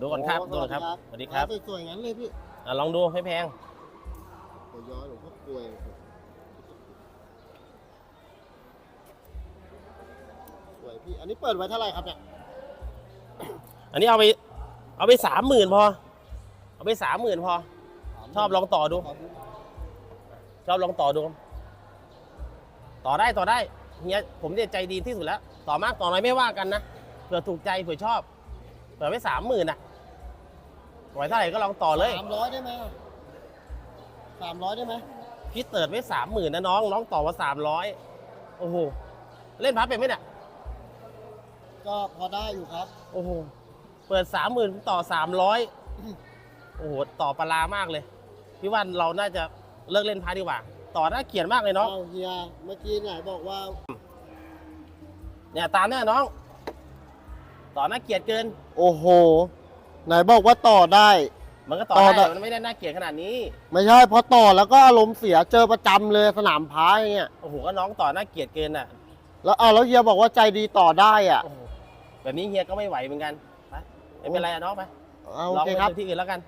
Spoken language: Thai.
ดูก่อนครับโดูก่อนครับสวัสดีครับสวยๆงั้นเลยพี่อะลองดูไม่แพงโอ้ย้อยหลวงพ่อกลวยสวยพี่อันนี้เปิดไว้เท่าไหร่ครับเนี่ยอันนี้เอาไป เอาไปสามหมื่นพอ เอาไปสามหมื่นพอ ชอบลองต่อดู ชอบลองต่อดู ต่อได้ต่อได้เฮียผมเนี่ยใจดีที่สุดแล้ว ต่อมากต่อน้อยไม่ว่ากันนะเผื่อถูกใจเผื่อชอบเผื่อไว้สามหมื่นอะ ไหวเท่าไหร่ก็ลองต่อเลยสามร้อยได้ไหมสามร้อยได้ไหมพี่เติร์ดไว้สามหมื่นนะน้องน้องต่อมาสามร้อยโอ้โหเล่นพับเป็นไหมเนี่ยก็พอได้อยู่ครับ โอ้โหเปิดสามหมื่นต่อสามร้อยโอ้โหต่อปลาร้ามากเลย พี่ว่าเราน่าจะเลิกเล่นพาดีกว่า ต่อน่าเกลียดมากเลยน้องเอาเฮียเมื่อกี้ไหนบอกว่า เนี่ยตามเนี่ยน้อง ต่อน่าเกลียดเกิน โอ้โห ไหนบอกว่าต่อได้ มันก็ต่อต่อได้ได้ แต่มันไม่ได้น่าเกลียดขนาดนี้ ไม่ใช่พอต่อแล้วก็อารมณ์เสียเจอประจำเลยสนามพายอย่างเงี้ยโอ้โห ก็น้องต่อน่าเกลียดเกินอะ แล้วเอาแล้วเฮียบอกว่าใจดีต่อได้อะโอ้โห แบบนี้เฮียก็ไม่ไหวเหมือนกันไปไม่เป็นไรอะน้องไปเอาลโอองเคไปครับ ที่อื่นแล้วกัน